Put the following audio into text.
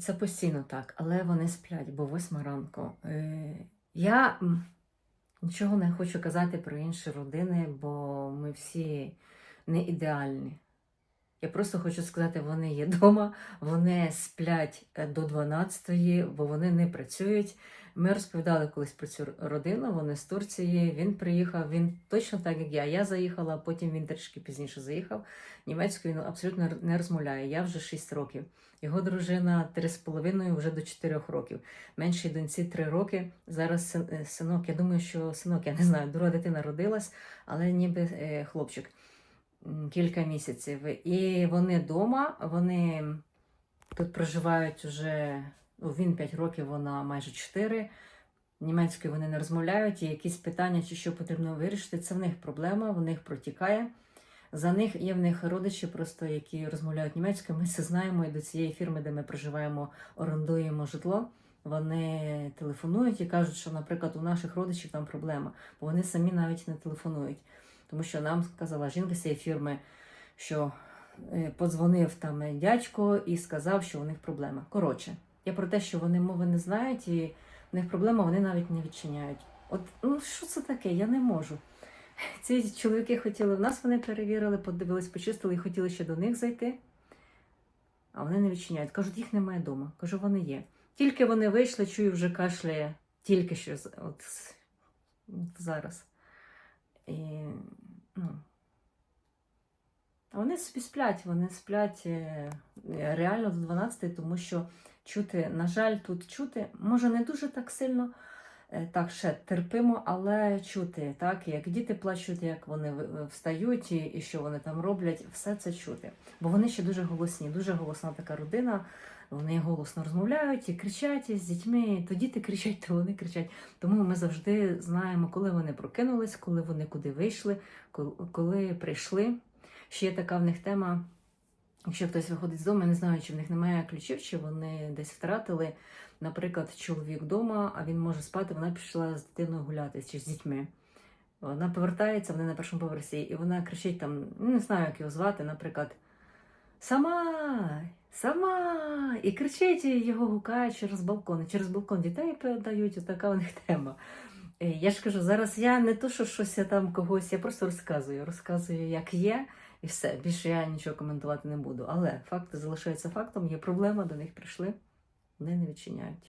це постійно так, але вони сплять, бо восьма ранку. Е, Я нічого не хочу казати про інші родини, бо ми всі не ідеальні. Я просто хочу сказати, вони є вдома, вони сплять е, до 12-ї, бо вони не працюють. Ми розповідали колись про цю родину, вони з Турції. Він приїхав, він точно так, як я. Я заїхала, потім він трішки пізніше заїхав. Німецькою він абсолютно не розмовляє. Я вже 6 років. Його дружина 3,5 вже до 4 років. Меншій доньці 3 роки. Зараз е, синок, я думаю, що синок, я не знаю, друга дитина родилась, але ніби е, хлопчик кілька місяців. І вони вдома, вони тут проживають уже, ну, він 5 років, вона майже 4. Німецькою вони не розмовляють, і якісь питання, чи що потрібно вирішити, це в них проблема, в них протікає. За них є в них родичі, просто які розмовляють німецькою. Ми це знаємо і до цієї фірми, де ми проживаємо, орендуємо житло. Вони телефонують і кажуть, що, наприклад, у наших родичів там проблема, бо вони самі навіть не телефонують. Тому що нам сказала жінка цієї фірми, що е, подзвонив там дядько і сказав, що у них проблема. Коротше, я про те, що вони мови не знають, і в них проблема, вони навіть не відчиняють. От ну що це таке? Я не можу. Ці чоловіки хотіли в нас, вони перевірили, подивились, почистили і хотіли ще до них зайти. А вони не відчиняють. Кажуть, їх немає вдома. Кажу, вони є. Тільки вони вийшли, чую, вже кашляє, тільки що от, от зараз. І, ну, а вони собі сплять, вони сплять е, реально до 12, тому що чути, на жаль, тут чути, може не дуже так сильно, е, так ще терпимо, але чути, так, як діти плачуть, як вони встають і, і що вони там роблять, все це чути. Бо вони ще дуже голосні, дуже голосна така родина. Вони голосно розмовляють і кричать із дітьми. То діти кричать, то вони кричать. Тому ми завжди знаємо, коли вони прокинулись, коли вони куди вийшли, коли, прийшли. Ще така в них тема. Якщо хтось виходить з дому, я не знаю, чи в них немає ключів, чи вони десь втратили. Наприклад, чоловік вдома, а він може спати, вона пішла з дитиною гуляти чи з дітьми. Вона повертається, вони на першому поверсі, і вона кричить там, не знаю, як його звати, наприклад, сама, сама! І кричить, його гукають через балкон. Через балкон дітей передають, така у них тема. Е, Я ж кажу, зараз я не то, що щось я там когось, я просто розказую. Розказую, як є, і все. Більше я нічого коментувати не буду. Але факти залишаються фактом, є проблема, до них прийшли, вони не відчиняють.